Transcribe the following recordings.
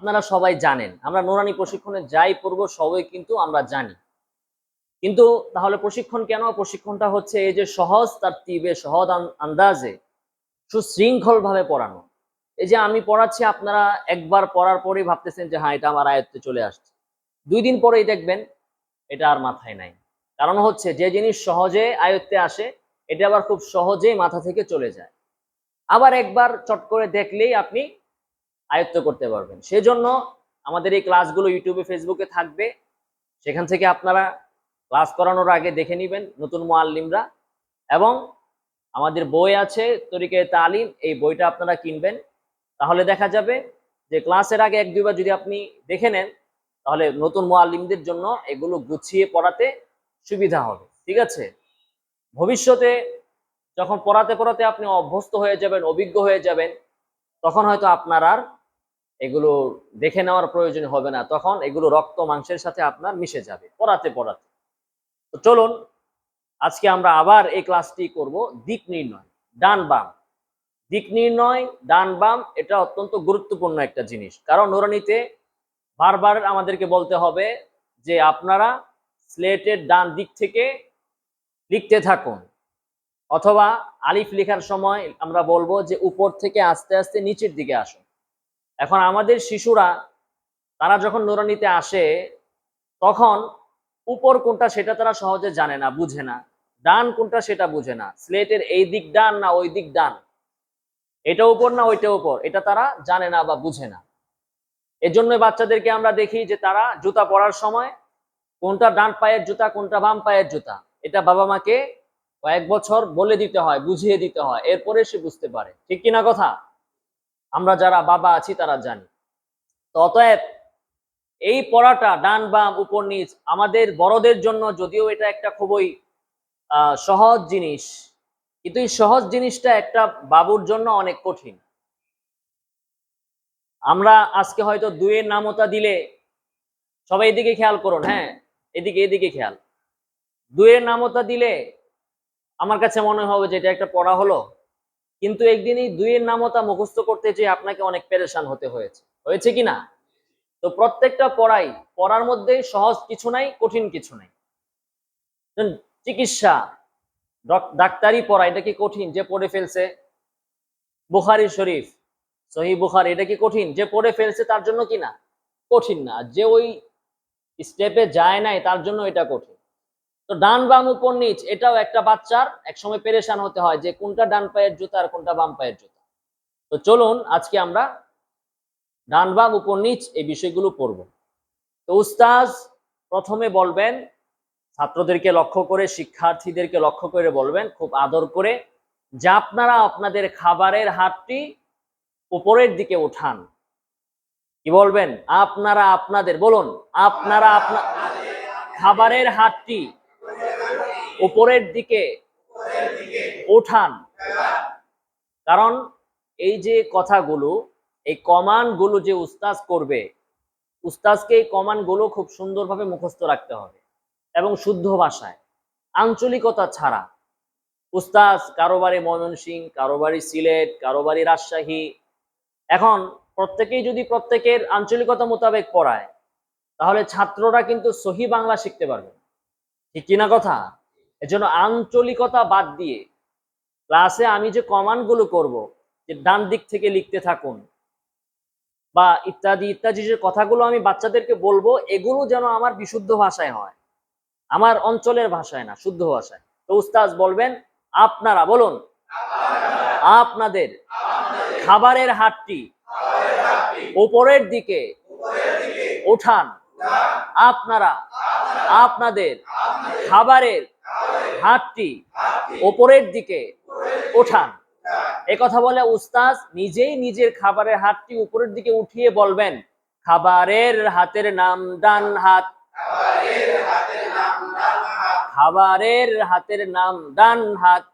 আপনারা সবাই জানেন। আমরা নোরানি প্রশিক্ষণে যাই পড়ব, সবাই কিন্তু আমরা জানি। কিন্তু তাহলে প্রশিক্ষণ কেন? প্রশিক্ষণটা হচ্ছে এই যে সহজ তার তীবে, সহজ আন্দাজে সুশৃঙ্খল ভাবে পড়ানো। এই যে আমি পড়াচ্ছি, আপনারা একবার পড়ার পরেই ভাবতেছেন যে হ্যাঁ এটা আমার আয়ত্তে চলে আসছে। দুই দিন পরেই দেখবেন এটা আর মাথায় নাই। কারণ হচ্ছে যে জিনিস সহজে আয়ত্তে আসে, এটা আবার খুব সহজেই মাথা থেকে চলে যায়। আবার একবার চট করে দেখলেই আপনি আয়ত্ত করতে পারবেন। সেজন্য আমাদের এই ক্লাসগুলো ইউটিউবে, ফেসবুকে থাকবে। সেখান থেকে আপনারা ক্লাস করানোর আগে দেখে নেবেন নতুন মোয়াল্লিমরা। এবং আমাদের বই আছে, তরিকে তালিম, এই বইটা আপনারা কিনবেন। তাহলে দেখা যাবে যে ক্লাসের আগে এক দুইবার যদি আপনি দেখে নেন, তাহলে নতুন মোয়াল্লিমদের জন্য এগুলো গুছিয়ে পড়াতে সুবিধা হবে। ঠিক আছে? ভবিষ্যতে যখন পড়াতে পড়াতে আপনি অভ্যস্ত হয়ে যাবেন, অভিজ্ঞ হয়ে যাবেন, তখন হয়তো আপনার আর এগুলো দেখে নেওয়ার প্রয়োজন হবে না, তখন এগুলো রক্ত মাংসের সাথে আপনার মিশে যাবে, পড়াতে পড়াতে। তো চলুন, আজকে আমরা আবার এই ক্লাসটি করব দিক নির্ণয়, ডান বাম। দিক নির্ণয়, ডান বাম, এটা অত্যন্ত গুরুত্বপূর্ণ একটা জিনিস, কারণ নোরানিতে বারবার আমাদেরকে বলতে হবে যে আপনারা স্লেটের ডান দিক থেকে লিখতে থাকুন, অথবা আলিফ লেখার সময় আমরা বলব যে উপর থেকে আস্তে আস্তে নিচের দিকে আসুন। এখন আমাদের শিশুরা, তারা যখন নোরানিতে আসে, তখন উপর কোনটা সেটা তারা সহজে জানে না, বুঝে না। ডান কোনটা সেটা বুঝে না। স্লেটের এই দিক ডান না ওই দিক ডান। এটা উপর না ওইটা উপর, এটা তারা জানে না বা বুঝে না। এজন্য বাচ্চাদেরকে আমরা দেখি যে তারা জুতা পরার সময় কোনটা ডান পায়ের জুতা, কোনটা বাম পায়ের জুতা। এটা বাবা মাকে কয়েক বছর বলে দিতে হয়, বুঝিয়ে দিতে হয়, এরপরে সে বুঝতে পারে। ঠিক কিনা কথা? আমরা যারা বাবা আছি তারা জানি। অতএব এই পড়াটা ডান বাম উপর নিচ আমাদের বড়দের জন্য যদিও এটা একটা খুবই সহজ জিনিস, কিন্তু এই সহজ জিনিসটা একটা বাবুর জন্য অনেক কঠিন। আমরা আজকে হয়তো দুয়ের নামতা দিলে সবাই এদিকে খেয়াল করুন হ্যাঁ এদিকে এদিকে খেয়াল। দুইয়ের নামতা দিলে আমার কাছে মনে হবে যে এটা একটা পড়া হলো। কিন্তু একদিন এই দুইয়ের নামতা মুখস্থ করতে যে আপনাকে অনেক পেরেশান হতে হয়েছে। হয়েছে কি না? তো প্রত্যেকটা পড়াই, পড়ার মধ্যে সহজ কিছু নাই, কঠিন কিছু নাই। চিকিৎসা ডাক্তারি পড়া, এটা কি কঠিন? যে পড়ে ফেলছে, বুখারি শরীফ, সহি বুখারি, এটা কি কঠিন? যে পড়ে ফেলছে তার জন্য কি না? কঠিন না। যে ওই স্টেপে যায় নাই, তার জন্য এটা কঠিন। তো ডান বাম উপর নিচ, এটাও একটা বাচ্চার একসময় পেরেশান হতে হয় যে কোনটা ডান পায়ের জুতা আর কোনটা বাম পায়ের জুতা। তো চলুন আজকে আমরা ডান বাম উপর নিচ এই বিষয়গুলো পড়ব। তো উস্তাজ প্রথমে বলবেন, ছাত্রদেরকে লক্ষ্য করে, শিক্ষার্থীদেরকে লক্ষ্য করে বলবেন, খুব আদর করে যে আপনারা আপনাদের খাবারের হাতটি উপরের দিকে উঠান কি বলবেন? আপনারা আপনাদের, বলুন, আপনারা আপনা খাবারের হাতটি উপরের দিকে উঠান কারণ এই যে কথাগুলো, এই কমান্ডগুলো যে উস্তাজ করবে, উস্তাজকে এই কমান্ডগুলো খুব সুন্দরভাবে মুখস্থ রাখতে হবে এবং শুদ্ধ ভাষায়। আঞ্চলিকতা ছাড়া। উস্তাজ কারোবারি ময়মনসিং কারোবারই সিলেট, কারোবারই রাজশাহী। এখন প্রত্যেকেই যদি প্রত্যেকের আঞ্চলিকতা মোতাবেক পড়ায়, তাহলে ছাত্ররা কিন্তু সহি বাংলা শিখতে পারবে। ঠিক কিনা কথা? এজন্য আঞ্চলিকতা বাদ দিয়ে ক্লাসে আমি যে কমান্ডগুলো করব, যে ডান দিক থেকে লিখতে থাকুন, বা ইত্যাদি ইত্যাদি যে কথাগুলো আমি বাচ্চাদেরকে বলব, এগুলো যেন আমার বিশুদ্ধ ভাষায় হয়। আমার অঞ্চলের ভাষায় না, শুদ্ধ ভাষায়। তো উস্তাজ বলবেন, আপনারা, বলুন, আপনাদের খাবারের হাতটি উপরের দিকে উঠান। আপনারা আপনাদের খাবারের হাতটি উপরের দিকে ওঠান। কথা বলে উস্তাজ নিজেই নিজের খাবারের হাতটি উপরের দিকে উঠিয়ে বলবেন, খাবারের হাতের নাম ডান হাত। খাবারের হাতের নাম ডান হাত।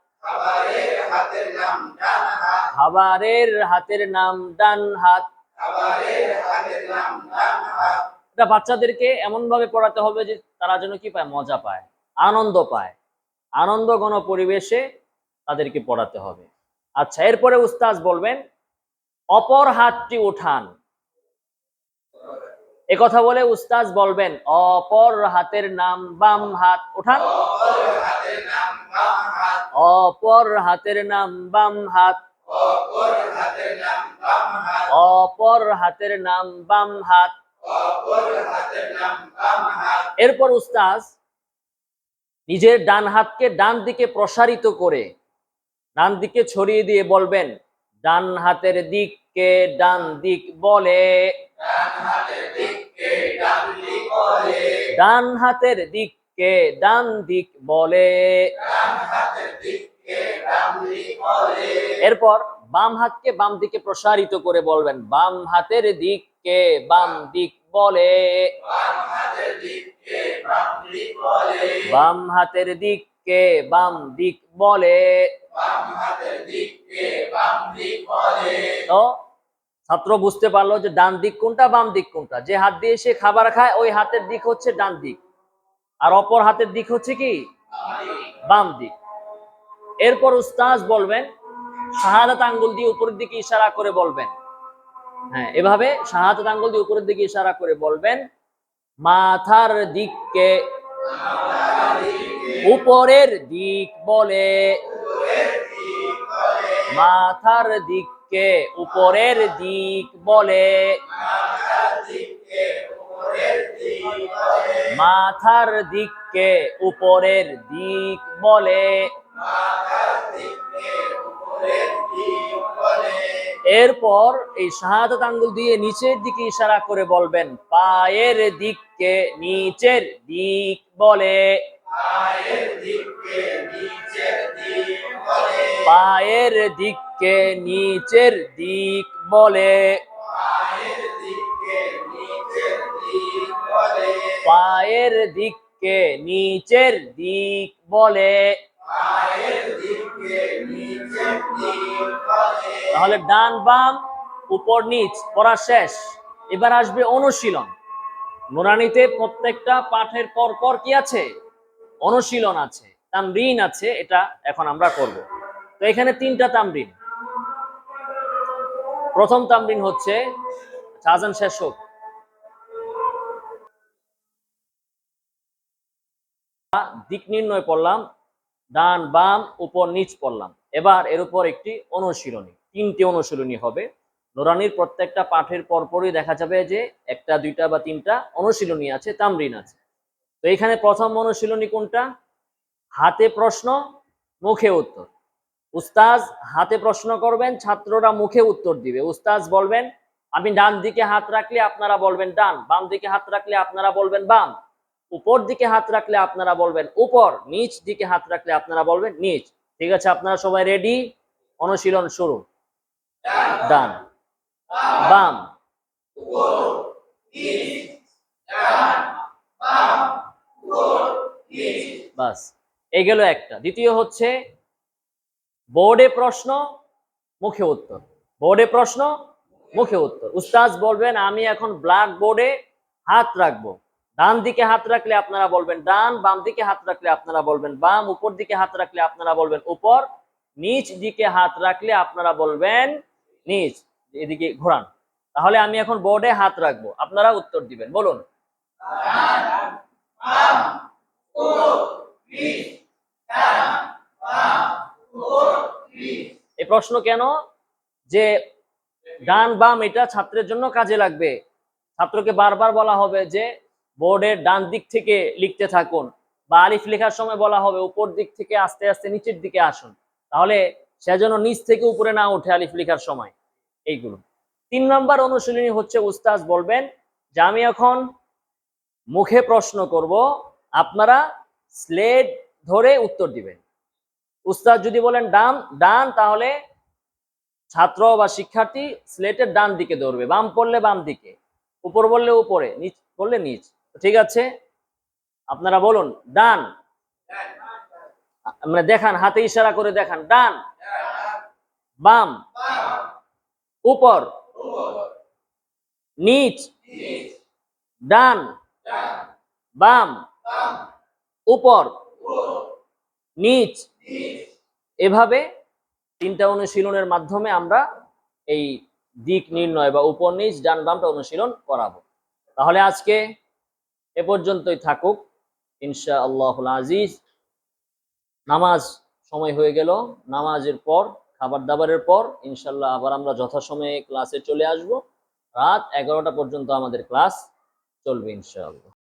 খাবারের হাতের নাম ডান হাত। বাচ্চাদেরকে এমন ভাবে পড়াতে হবে যে তারা যেন কি পায়, মজা পায়, আনন্দ পায়। আনন্দ গণ পরিবেশে তাদেরকে পড়াতে হবে। আচ্ছা এরপরে উস্তাজ বলবেন, অপর হাতটি উঠান। এ কথা বলে উস্তাজ বলবেন, অপর হাতের নাম বাম হাত ওঠান অপর হাতের নাম বাম হাত। অপর হাতের নাম বাম হাত। এরপর উস্তাজ নিজের ডান হাতকে ডান দিকে প্রসারিত করে ডান দিকে ছড়িয়ে দিয়ে বলবেন, ডান হাতের দিককে ডান দিক বলে। ডান হাতের দিককে ডান দিক বলে। এরপর বাম হাতকে বাম দিকে প্রসারিত করে বলবেন, বাম হাতের দিককে বাম দিক বলে। বাম হাতের দিককে বাম দিক বলে। তো ছাত্র বুঝতে পারল যে ডান দিক কোনটা, বাম দিক কোনটা? যে হাত দিয়ে সে খাবার খায়, ওই হাতের দিক হচ্ছে ডান দিক। আর অপর হাতের দিক হচ্ছে কি? বাম দিক। এরপর উস্তাজ বলবেন, শাহাদাত আঙ্গুল দিয়ে উপরের দিকে ইশারা করে বলবেন। হ্যাঁ এভাবে শাহাদাত আঙ্গুল দিয়ে উপরের দিকে ইশারা করে বলবেন, মাথার দিককে উপরের দিক বলে। মাথার দিককে উপরের দিক বলে। মাথার দিককে উপরের দিক বলে। এরপর এই শাহাদাত আঙ্গুল দিয়ে নিচের দিকে ইশারা করে বলবেন, পায়ের দিককে নিচের দিক বলে। পায়ের দিককে নিচের দিক বলে। পায়ের দিককে নিচের দিক বলে। তাহলে ডান বাম, উপর নিচ, পড়া শেষ। এবার আসবে অনুশীলন। নুরানিতে প্রত্যেকটা পাঠের পর পর কি আছে? অনুশীলন আছে, তামরিন আছে, এটা এখন আমরা করব। তো এখানে তিনটা তামরিন। প্রথম তামরিন হচ্ছে আজান শেষ হোক। দিক নির্ণয় করলাম ডান, বাম, উপর, নিচ পড়লাম। এবার এর উপর একটি অনুশীলনী, তিনটি অনুশীলনী হবে। নোরানির প্রত্যেকটা পাঠের পরপরই দেখা যাবে যে একটা, দুইটা বা তিনটা অনুশীলনী আছে, তামরিন আছে। তো এখানে প্রথম অনুশীলনী কোনটা? হাতে প্রশ্ন, মুখে উত্তর। উস্তাজ, হাতে প্রশ্ন করবেন, ছাত্ররা মুখে উত্তর দিবে। উস্তাজ বলবেন, আমি ডান দিকে হাত রাখলে আপনারা বলবেন ডান, বাম দিকে হাত রাখলে আপনারা বলবেন বাম, উপর দিকে হাত রাখলে আপনারা বলবেন উপর, নিচ দিকে হাত রাখলে আপনারা বলবেন নিচ। ঠিক আছে, আপনারা সবাই রেডি অনুশীলন শুরু। ডান। বাম। বাস, এই একটা। দ্বিতীয় হচ্ছে, বোর্ডে প্রশ্ন, মুখে উত্তর। বোর্ডে প্রশ্ন, মুখে উত্তর। উস্তাজ বলবেন, আমি এখন ব্ল্যাক বোর্ডে হাত রাখব। ডান দিকে হাত রাখলে আপনারা বলবেন ডান, বাম দিকে হাত রাখলে আপনারা বলবেন বাম, উপর দিকে হাত রাখলে আপনারা বলবেন উপর, নিচ দিকে হাত রাখলে আপনারা বলবেন নিচ, এদিকে ঘোরান। তাহলে আমি এখন বোর্ডে হাত রাখব। আপনারা উত্তর দিবেন। বলুন। এই প্রশ্ন কেন? যে ডান বাম এটা ছাত্রের জন্য কাজে লাগবে। ছাত্রকে বারবার বলা হবে যে বোর্ডের ডান দিক থেকে লিখতে থাকুন বা আলিফ লেখার সময় বলা হবে, উপর দিক থেকে আস্তে আস্তে নিচের দিকে আসুন। তাহলে সে যেন নিচ থেকে উপরে না ওঠে আলিফ লেখার সময়। এইগুলো। তিন নম্বর অনুশীলনী হচ্ছে উস্তাজ বলবেন যে আমি এখন মুখে প্রশ্ন করব, আপনারা স্লেট ধরে উত্তর দিবেন। উস্তাদ যদি বলেন ডান ডান, তাহলে ছাত্র বা শিক্ষার্থী স্লেটের ডান দিকে ধরবে বাম পড়লে বাম দিকে, উপর বললে উপরে, নিচ বললে নিচ। ঠিক আছে? আপনারা বলুন, ডান। মানে দেখান, হাতে ইশারা করে দেখান, ডান। বাম। উপর। নিচ। ডান। বাম, উপর, নিচ, এভাবে তিনটা অনুশীলনের মাধ্যমে আমরা এই দিক নির্ণয় বা উপর, নিচ, ডান, বামটা অনুশীলন করাবো। তাহলে আজকে এ পর্যন্তই থাকুক। ইনশা আল্লাহুল আজিজ। নামাজ সময় হয়ে গেল। নামাজের পর খাবার দাবারের পর ইনশাল্লাহ আবার আমরা যথাসময়ে ক্লাসে চলে আসব। রাত এগারোটা পর্যন্ত আমাদের ক্লাস। চলবে ইনশাআল্লাহ